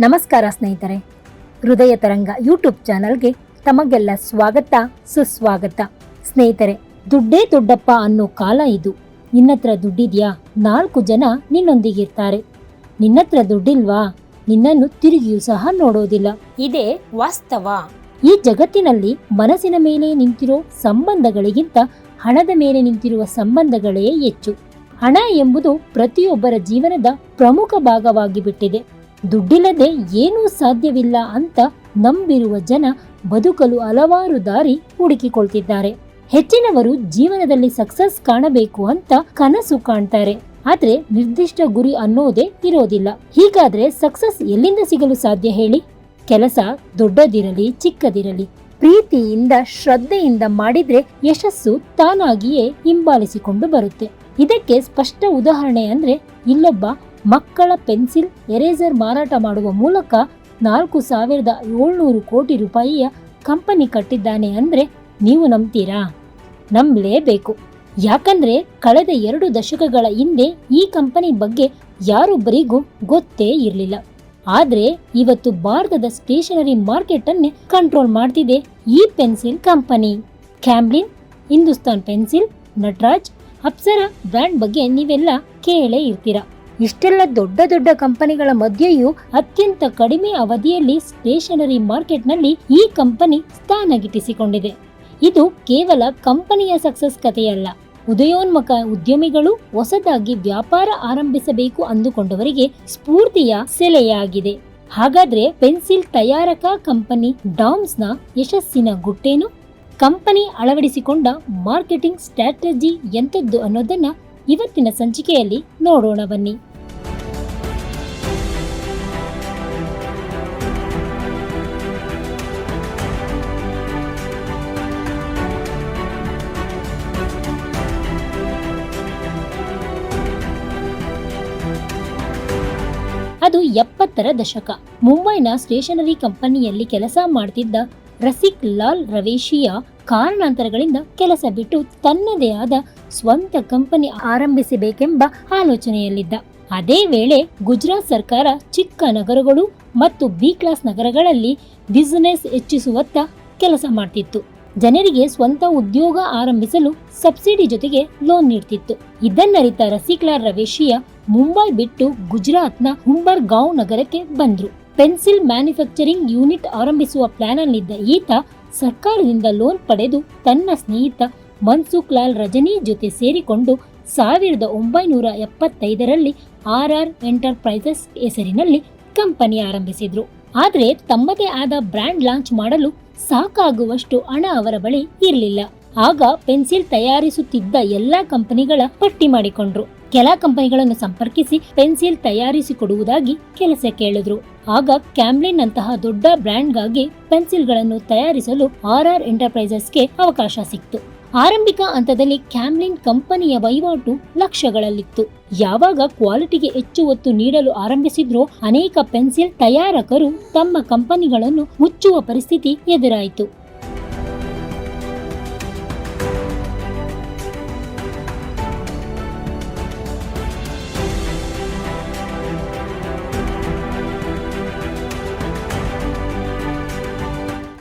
ನಮಸ್ಕಾರ ಸ್ನೇಹಿತರೆ. ಹೃದಯ ತರಂಗ ಯೂಟ್ಯೂಬ್ ಚಾನಲ್ಗೆ ತಮಗೆಲ್ಲ ಸ್ವಾಗತ, ಸುಸ್ವಾಗತ. ಸ್ನೇಹಿತರೆ, ದುಡ್ಡೇ ದೊಡ್ಡಪ್ಪ ಅನ್ನೋ ಕಾಲ ಇದು. ನಿನ್ನತ್ರ ದುಡ್ಡಿದ್ಯಾ? ನಾಲ್ಕು ಜನ ನಿನ್ನೊಂದಿಗಿರ್ತಾರೆ. ನಿನ್ನತ್ರ ದುಡ್ಡಿಲ್ವಾ? ನಿನ್ನನ್ನು ತಿರುಗಿಯೂ ಸಹ ನೋಡೋದಿಲ್ಲ. ಇದೇ ವಾಸ್ತವ. ಈ ಜಗತ್ತಿನಲ್ಲಿ ಮನಸ್ಸಿನ ಮೇಲೆ ನಿಂತಿರೋ ಸಂಬಂಧಗಳಿಗಿಂತ ಹಣದ ಮೇಲೆ ನಿಂತಿರುವ ಸಂಬಂಧಗಳೇ ಹೆಚ್ಚು. ಹಣ ಎಂಬುದು ಪ್ರತಿಯೊಬ್ಬರ ಜೀವನದ ಪ್ರಮುಖ ಭಾಗವಾಗಿ ಬಿಟ್ಟಿದೆ ದುಡ್ಡಿಲ್ಲದೆ ಏನೂ ಸಾಧ್ಯವಿಲ್ಲ ಅಂತ ನಂಬಿರುವ ಜನ ಬದುಕಲು ಹಲವಾರು ದಾರಿ ಹುಡುಕಿಕೊಳ್ತಿದ್ದಾರೆ. ಹೆಚ್ಚಿನವರು ಜೀವನದಲ್ಲಿ ಸಕ್ಸಸ್ ಕಾಣಬೇಕು ಅಂತ ಕನಸು ಕಾಣ್ತಾರೆ. ಆದ್ರೆ ನಿರ್ದಿಷ್ಟ ಗುರಿ ಅನ್ನೋದೇ ಇರೋದಿಲ್ಲ. ಹೀಗಾದ್ರೆ ಸಕ್ಸಸ್ ಎಲ್ಲಿಂದ ಸಿಗಲು ಸಾಧ್ಯ ಹೇಳಿ? ಕೆಲಸ ದೊಡ್ಡದಿರಲಿ, ಚಿಕ್ಕದಿರಲಿ, ಪ್ರೀತಿಯಿಂದ, ಶ್ರದ್ಧೆಯಿಂದ ಮಾಡಿದ್ರೆ ಯಶಸ್ಸು ತಾನಾಗಿಯೇ ಹಿಂಬಾಲಿಸಿಕೊಂಡು ಬರುತ್ತೆ. ಇದಕ್ಕೆ ಸ್ಪಷ್ಟ ಉದಾಹರಣೆ ಅಂದ್ರೆ ಇಲ್ಲೊಬ್ಬ ಮಕ್ಕಳ ಪೆನ್ಸಿಲ್ ಎರೇಸರ್ ಮಾರಾಟ ಮಾಡುವ ಮೂಲಕ ನಾಲ್ಕು ಸಾವಿರದ ಏಳ್ನೂರು ಕೋಟಿ ರೂಪಾಯಿಯ ಕಂಪನಿ ಕಟ್ಟಿದ್ದಾನೆ ಅಂದರೆ ನೀವು ನಂಬ್ತೀರಾ? ನಂಬಲೇಬೇಕು. ಯಾಕಂದ್ರೆ ಕಳೆದ ಎರಡು ದಶಕಗಳ ಹಿಂದೆ ಈ ಕಂಪನಿ ಬಗ್ಗೆ ಯಾರೊಬ್ಬರಿಗೂ ಗೊತ್ತೇ ಇರಲಿಲ್ಲ. ಆದರೆ ಇವತ್ತು ಭಾರತದ ಸ್ಟೇಷನರಿ ಮಾರ್ಕೆಟ್ ಅನ್ನೇ ಕಂಟ್ರೋಲ್ ಮಾಡ್ತಿದೆ ಈ pencil company. Camlin, Hindustan pencil, Nataraj, Apsara brand ಬಗ್ಗೆ ನೀವೆಲ್ಲ ಕೇಳೇ ಇರ್ತೀರಾ. ಇಷ್ಟೆಲ್ಲ ದೊಡ್ಡ ದೊಡ್ಡ ಕಂಪನಿಗಳ ಮಧ್ಯೆಯೂ ಅತ್ಯಂತ ಕಡಿಮೆ ಅವಧಿಯಲ್ಲಿ ಸ್ಟೇಷನರಿ ಮಾರ್ಕೆಟ್ನಲ್ಲಿ ಈ ಕಂಪನಿ ಸ್ಥಾನ ಗಿಟ್ಟಿಸಿಕೊಂಡಿದೆ ಇದು ಕೇವಲ ಕಂಪನಿಯ ಸಕ್ಸಸ್ ಕಥೆಯಲ್ಲ. ಉದಯೋನ್ಮುಖ ಉದ್ಯಮಿಗಳು ಹೊಸದಾಗಿ ವ್ಯಾಪಾರ ಆರಂಭಿಸಬೇಕು ಅಂದುಕೊಂಡವರಿಗೆ ಸ್ಫೂರ್ತಿಯ ಸೆಲೆಯಾಗಿದೆ. ಹಾಗಾದ್ರೆ ಪೆನ್ಸಿಲ್ ತಯಾರಕ ಕಂಪನಿ ಡಾಮ್ಸ್ನ ಯಶಸ್ಸಿನ ಗುಟ್ಟೇನು? ಕಂಪನಿ ಅಳವಡಿಸಿಕೊಂಡ ಮಾರ್ಕೆಟಿಂಗ್ ಸ್ಟ್ರಾಟಜಿ ಎಂಥದ್ದು ಅನ್ನೋದನ್ನ ಇವತ್ತಿನ ಸಂಚಿಕೆಯಲ್ಲಿ ನೋಡೋಣ ಬನ್ನಿ. ಅದು ಎಪ್ಪತ್ತರ ದಶಕ. ಮುಂಬೈನ ಸ್ಟೇಷನರಿ ಕಂಪನಿಯಲ್ಲಿ ಕೆಲಸ ಮಾಡ್ತಿದ್ದ ರಸಿಕ್ ಲಾಲ್ ರವೇಶಿಯ ಕಾರಣಾಂತರಗಳಿಂದ ಕೆಲಸ ಬಿಟ್ಟು ತನ್ನದೇ ಆದ ಸ್ವಂತ ಕಂಪನಿ ಆರಂಭಿಸಬೇಕೆಂಬ ಆಲೋಚನೆಯಲ್ಲಿದ್ದ. ಅದೇ ವೇಳೆ ಗುಜರಾತ್ ಸರ್ಕಾರ ಚಿಕ್ಕ ನಗರಗಳು ಮತ್ತು ಬಿ ಕ್ಲಾಸ್ ನಗರಗಳಲ್ಲಿ ಬಿಸಿನೆಸ್ ಹೆಚ್ಚಿಸುವತ್ತ ಕೆಲಸ ಮಾಡ್ತಿತ್ತು. ಜನರಿಗೆ ಸ್ವಂತ ಉದ್ಯೋಗ ಆರಂಭಿಸಲು ಸಬ್ಸಿಡಿ ಜೊತೆಗೆ ಲೋನ್ ನೀಡ್ತಿತ್ತು. ಇದನ್ನರಿತ ರಸಿಕ್ಲಾಲ್ ರವೇಶಿಯ ಮುಂಬೈ ಬಿಟ್ಟು ಗುಜರಾತ್ನ ಹುಂಬರ್ ಗಾಂವ್ ನಗರಕ್ಕೆ ಬಂದ್ರು. ಪೆನ್ಸಿಲ್ ಮ್ಯಾನುಫ್ಯಾಕ್ಚರಿಂಗ್ ಯೂನಿಟ್ ಆರಂಭಿಸುವ ಪ್ಲಾನ್ ಅಲ್ಲಿದ್ದ ಈತ ಸರ್ಕಾರದಿಂದ ಲೋನ್ ಪಡೆದು ತನ್ನ ಸ್ನೇಹಿತ ಮನ್ಸುಖ್ ಲಾಲ್ ರಜನಿ ಜೊತೆ ಸೇರಿಕೊಂಡು ಸಾವಿರದ ಒಂಬೈನೂರ ಎಪ್ಪತ್ತೈದರಲ್ಲಿ ಆರ್ ಆರ್ ಎಂಟರ್ಪ್ರೈಸಸ್ ಹೆಸರಿನಲ್ಲಿ ಕಂಪನಿ ಆರಂಭಿಸಿದ್ರು. ಆದರೆ ತಮ್ಮದೇ ಆದ ಬ್ರ್ಯಾಂಡ್ ಲಾಂಚ್ ಮಾಡಲು ಸಾಕಾಗುವಷ್ಟು ಹಣ ಅವರ ಬಳಿ ಇರಲಿಲ್ಲ. ಆಗ ಪೆನ್ಸಿಲ್ ತಯಾರಿಸುತ್ತಿದ್ದ ಎಲ್ಲಾ ಕಂಪನಿಗಳ ಪಟ್ಟಿ ಮಾಡಿಕೊಂಡ್ರು. ಕೆಲ ಕಂಪನಿಗಳನ್ನು ಸಂಪರ್ಕಿಸಿ ಪೆನ್ಸಿಲ್ ತಯಾರಿಸಿಕೊಡುವುದಾಗಿ ಕೆಲಸ ಕೇಳಿದ್ರು. ಆಗ ಕ್ಯಾಮ್ಲಿನ್ ಅಂತಹ ದೊಡ್ಡ ಬ್ರ್ಯಾಂಡ್ಗಾಗಿ ಪೆನ್ಸಿಲ್ಗಳನ್ನು ತಯಾರಿಸಲು ಆರ್ ಆರ್ ಎಂಟರ್ಪ್ರೈಸಸ್ಗೆ ಅವಕಾಶ ಸಿಕ್ತು. ಆರಂಭಿಕ ಹಂತದಲ್ಲಿ ಕ್ಯಾಮ್ಲಿನ್ ಕಂಪನಿಯ ವಹಿವಾಟು ಲಕ್ಷಗಳಲ್ಲಿತ್ತು. ಯಾವಾಗ ಕ್ವಾಲಿಟಿಗೆ ಹೆಚ್ಚು ಒತ್ತು ನೀಡಲು ಆರಂಭಿಸಿದ್ರೋ ಅನೇಕ ಪೆನ್ಸಿಲ್ ತಯಾರಕರು ತಮ್ಮ ಕಂಪನಿಗಳನ್ನು ಮುಚ್ಚುವ ಪರಿಸ್ಥಿತಿ ಎದುರಾಯಿತು.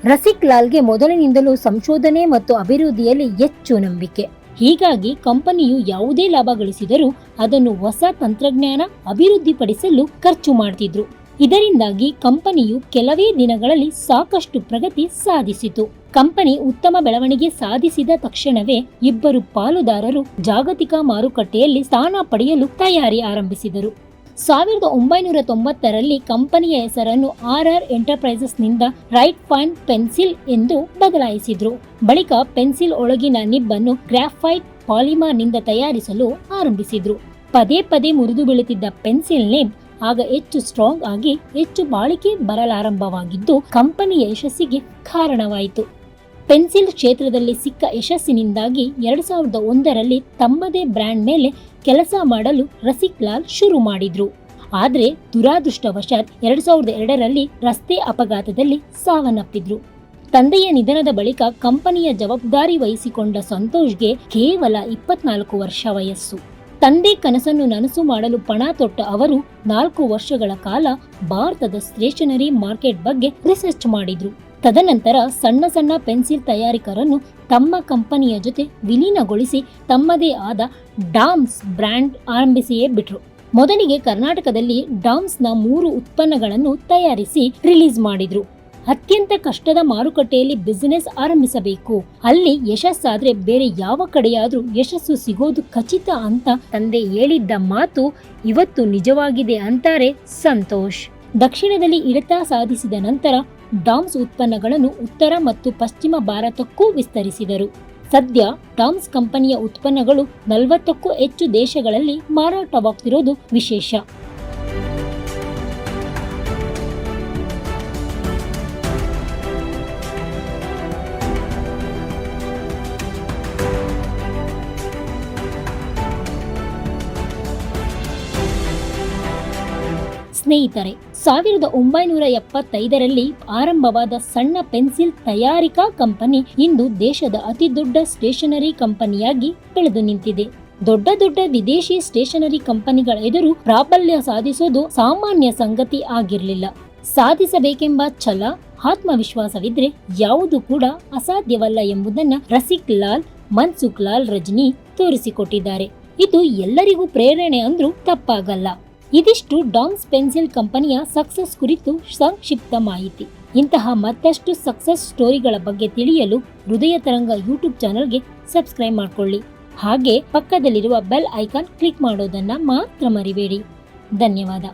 ರಸಿಕ್ ಲಾಲ್ಗೆ ಮೊದಲಿನಿಂದಲೂ ಸಂಶೋಧನೆ ಮತ್ತು ಅಭಿವೃದ್ಧಿಯಲ್ಲಿ ಹೆಚ್ಚು ನಂಬಿಕೆ. ಹೀಗಾಗಿ ಕಂಪನಿಯು ಯಾವುದೇ ಲಾಭ ಗಳಿಸಿದರೂ ಅದನ್ನು ಹೊಸ ತಂತ್ರಜ್ಞಾನ ಅಭಿವೃದ್ಧಿಪಡಿಸಲು ಖರ್ಚು ಮಾಡ್ತಿದ್ರು. ಇದರಿಂದಾಗಿ ಕಂಪನಿಯು ಕೆಲವೇ ದಿನಗಳಲ್ಲಿ ಸಾಕಷ್ಟು ಪ್ರಗತಿ ಸಾಧಿಸಿತು. ಕಂಪನಿ ಉತ್ತಮ ಬೆಳವಣಿಗೆ ಸಾಧಿಸಿದ ತಕ್ಷಣವೇ ಇಬ್ಬರು ಪಾಲುದಾರರು ಜಾಗತಿಕ ಮಾರುಕಟ್ಟೆಯಲ್ಲಿ ಸ್ಥಾನ ಪಡೆಯಲು ತಯಾರಿ ಆರಂಭಿಸಿದರು. ಸಾವಿರದ ಒಂಬೈನೂರ ತೊಂಬತ್ತರಲ್ಲಿ ಕಂಪನಿಯ ಹೆಸರನ್ನು ಆರ್ ಆರ್ ಎಂಟರ್ಪ್ರೈಸಸ್ನಿಂದ ರೈಟ್ ಪಾಯಿಂಟ್ ಪೆನ್ಸಿಲ್ ಎಂದು ಬದಲಾಯಿಸಿದ್ರು. ಬಳಿಕ ಪೆನ್ಸಿಲ್ ಒಳಗಿನ ನಿಬ್ಬನ್ನು ಗ್ರಾಫೈಟ್ ಪಾಲಿಮರ್ನಿಂದ ತಯಾರಿಸಲು ಆರಂಭಿಸಿದ್ರು. ಪದೇ ಪದೇ ಮುರಿದು ಬೀಳುತ್ತಿದ್ದ ಪೆನ್ಸಿಲ್ ನೇಮ್ ಆಗ ಹೆಚ್ಚು ಸ್ಟ್ರಾಂಗ್ ಆಗಿ ಹೆಚ್ಚು ಬಾಳಿಕೆ ಬರಲಾರಂಭವಾಗಿದ್ದು, ಕಂಪನಿಯ ಯಶಸ್ಸಿಗೆ ಕಾರಣವಾಯಿತು. ಪೆನ್ಸಿಲ್ ಕ್ಷೇತ್ರದಲ್ಲಿ ಸಿಕ್ಕ ಯಶಸ್ಸಿನಿಂದಾಗಿ ಎರಡು ಸಾವಿರದ ಒಂದರಲ್ಲಿ ತಮ್ಮದೇ ಬ್ರ್ಯಾಂಡ್ ಮೇಲೆ ಕೆಲಸ ಮಾಡಲು ರಸಿಕ್ ಲಾಲ್ ಶುರು ಮಾಡಿದ್ರು. ಆದರೆ ದುರಾದೃಷ್ಟವಶಾತ್ ಎರಡು ಸಾವಿರದ ಎರಡರಲ್ಲಿ ರಸ್ತೆ ಅಪಘಾತದಲ್ಲಿ ಸಾವನ್ನಪ್ಪಿದ್ರು. ತಂದೆಯ ನಿಧನದ ಬಳಿಕ ಕಂಪನಿಯ ಜವಾಬ್ದಾರಿ ವಹಿಸಿಕೊಂಡ ಸಂತೋಷ್ಗೆ ಕೇವಲ ಇಪ್ಪತ್ನಾಲ್ಕು ವರ್ಷ ವಯಸ್ಸು. ತಂದೆ ಕನಸನ್ನು ನನಸು ಮಾಡಲು ಪಣ ತೊಟ್ಟ ಅವರು ನಾಲ್ಕು ವರ್ಷಗಳ ಕಾಲ ಭಾರತದ ಸ್ಟೇಷನರಿ ಮಾರ್ಕೆಟ್ ಬಗ್ಗೆ ರಿಸರ್ಚ್ ಮಾಡಿದ್ರು. ತದನಂತರ ಸಣ್ಣ ಸಣ್ಣ ಪೆನ್ಸಿಲ್ ತಯಾರಿಕರನ್ನು ತಮ್ಮ ಕಂಪನಿಯ ಜೊತೆ ವಿಲೀನಗೊಳಿಸಿ ತಮ್ಮದೇ ಆದ ಡಾಮ್ಸ್ ಬ್ರ್ಯಾಂಡ್ ಆರಂಭಿಸಿಯೇ ಬಿಟ್ರು. ಮೊದಲಿಗೆ ಕರ್ನಾಟಕದಲ್ಲಿ ಡಾಮ್ಸ್ನ ಮೂರು ಉತ್ಪನ್ನಗಳನ್ನು ತಯಾರಿಸಿ ರಿಲೀಸ್ ಮಾಡಿದ್ರು. ಅತ್ಯಂತ ಕಷ್ಟದ ಮಾರುಕಟ್ಟೆಯಲ್ಲಿ ಬಿಸಿನೆಸ್ ಆರಂಭಿಸಬೇಕು. ಅಲ್ಲಿ ಯಶಸ್ಸಾದ್ರೆ ಬೇರೆ ಯಾವ ಕಡೆಯಾದ್ರೂ ಯಶಸ್ಸು ಸಿಗೋದು ಖಚಿತ ಅಂತ ತಂದೆ ಹೇಳಿದ್ದ ಮಾತು ಇವತ್ತು ನಿಜವಾಗಿದೆ ಅಂತಾರೆ ಸಂತೋಷ್. ದಕ್ಷಿಣದಲ್ಲಿ ಇಳಿತ ಸಾಧಿಸಿದ ನಂತರ ಡಾಮ್ಸ್ ಉತ್ಪನ್ನಗಳನ್ನು ಉತ್ತರ ಮತ್ತು ಪಶ್ಚಿಮ ಭಾರತಕ್ಕೂ ವಿಸ್ತರಿಸಿದರು. ಸದ್ಯ ಡಾಮ್ಸ್ ಕಂಪನಿಯ ಉತ್ಪನ್ನಗಳು ನಲವತ್ತಕ್ಕೂ ಹೆಚ್ಚು ದೇಶಗಳಲ್ಲಿ ಮಾರಾಟವಾಗ್ತಿರೋದು ವಿಶೇಷ. ಸ್ನೇಹಿತರೆ ಸಾವಿರದ ಒಂಬೈನೂರ ಎಪ್ಪತ್ತೈದರಲ್ಲಿ ಆರಂಭವಾದ ಸಣ್ಣ ಪೆನ್ಸಿಲ್ ತಯಾರಿಕಾ ಕಂಪನಿ ಇಂದು ದೇಶದ ಅತಿದೊಡ್ಡ ಸ್ಟೇಷನರಿ ಕಂಪನಿಯಾಗಿ ಬೆಳೆದು ನಿಂತಿದೆ. ದೊಡ್ಡ ದೊಡ್ಡ ವಿದೇಶಿ ಸ್ಟೇಷನರಿ ಕಂಪನಿಗಳ ಎದುರು ಪ್ರಾಬಲ್ಯ ಸಾಧಿಸೋದು ಸಾಮಾನ್ಯ ಸಂಗತಿ ಆಗಿರಲಿಲ್ಲ. ಸಾಧಿಸಬೇಕೆಂಬ ಛಲ, ಆತ್ಮವಿಶ್ವಾಸವಿದ್ರೆ ಯಾವುದು ಕೂಡ ಅಸಾಧ್ಯವಲ್ಲ ಎಂಬುದನ್ನ ರಸಿಕ್ ಲಾಲ್, ಮನ್ಸುಖ್ ಲಾಲ್ ರಜನಿ ತೋರಿಸಿಕೊಟ್ಟಿದ್ದಾರೆ. ಇದು ಎಲ್ಲರಿಗೂ ಪ್ರೇರಣೆ ಅಂದ್ರೂ ತಪ್ಪಾಗಲ್ಲ. ಇದಿಷ್ಟು ಡಾನ್ಸ್ ಪೆನ್ಸಿಲ್ ಕಂಪನಿಯ ಸಕ್ಸಸ್ ಕುರಿತು ಸಂಕ್ಷಿಪ್ತ ಮಾಹಿತಿ. ಇಂತಹ ಮತ್ತಷ್ಟು ಸಕ್ಸಸ್ ಸ್ಟೋರಿಗಳ ಬಗ್ಗೆ ತಿಳಿಯಲು ಹೃದಯ ತರಂಗ ಯೂಟ್ಯೂಬ್ ಚಾನಲ್ಗೆ ಸಬ್ಸ್ಕ್ರೈಬ್ ಮಾಡಿಕೊಳ್ಳಿ. ಹಾಗೆ ಪಕ್ಕದಲ್ಲಿರುವ ಬೆಲ್ ಐಕಾನ್ ಕ್ಲಿಕ್ ಮಾಡೋದನ್ನ ಮಾತ್ರ ಮರಿಬೇಡಿ. ಧನ್ಯವಾದ.